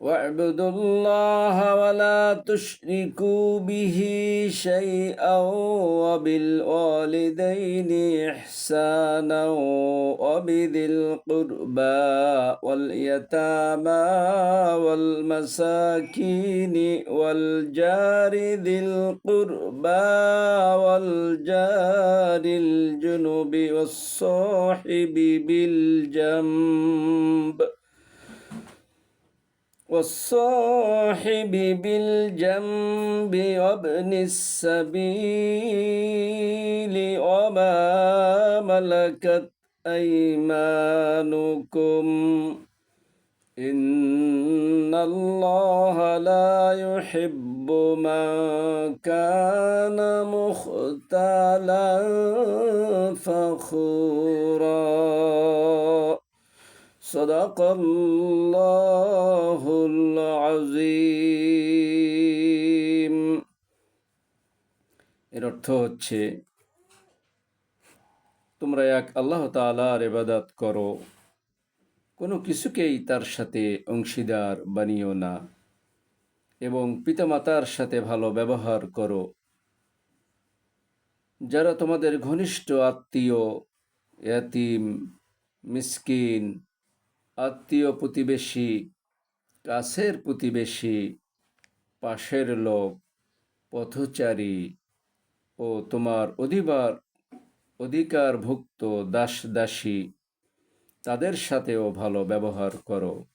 واعبدوا الله ولا تشركوا به شيئا وبالوالدين إحسانا وبذي القربى واليتامى والمساكين والجار ذي القربى والجار الجنب والصاحب بالجنب والصاحب بالجنب وابن السبيل وما ملكت أيمانكم إن الله لا يحب من كان مختالا فخورا صدق الله العظيم এর অর্থ হচ্ছে তোমরা এক আল্লাহ তাআলার ইবাদত করো কোনো কিছুকেই তার সাথে অংশীদার বানিও না এবং পিতামাতার সাথে ভালো ব্যবহার করো যারা তোমাদের ঘনিষ্ঠ আত্মীয় এতিম মিসকিন আত্মীয় প্রতিবেশী, কাছের প্রতিবেশী, পাশের লোক, পথচারী ও তোমার অধিবার, অধিকারভুক্ত দাস দাসী তাদের সাথেও ভালো ব্যবহার করো।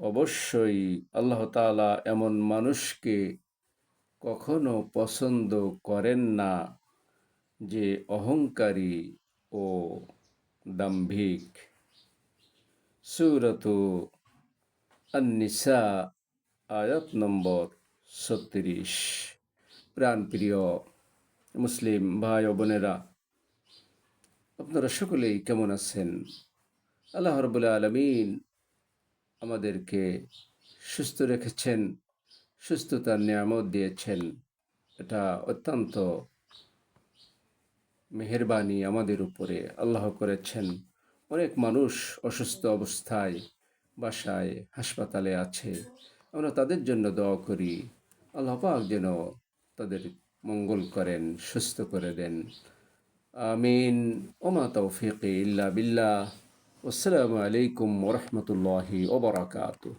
অবশ্যই আল্লাহ তাআলা এমন মানুষকে কখনো পছন্দ করেন না যে অহংকারী ও দাম্ভিক। সুরত আন্নিসা আয়াত নম্বর ছত্রিশ। প্রাণপ্রিয় মুসলিম ভাই ও বোনেরা, আপনারা সকলেই কেমন আছেন? আল্লাহ রবুল্লা আলমিন আমাদেরকে সুস্থ রেখেছেন, সুস্থতার নিয়ামত দিয়েছেন। এটা অত্যন্ত মেহরবানি আমাদের উপরে আল্লাহ করেছেন। অনেক মানুষ অসুস্থ অবস্থায় বাসায়, হাসপাতালে আছে। আমরা তাদের জন্য দোয়া করি। আল্লাহ পাক যেন তাদের মঙ্গল করেন, সুস্থ করে দেন। আমিন। ওমা তৌফিক ইল্লা বিল্লাহ। আসসালামু আলাইকুম ওরহমতুল্লাহি ওবরাকাতু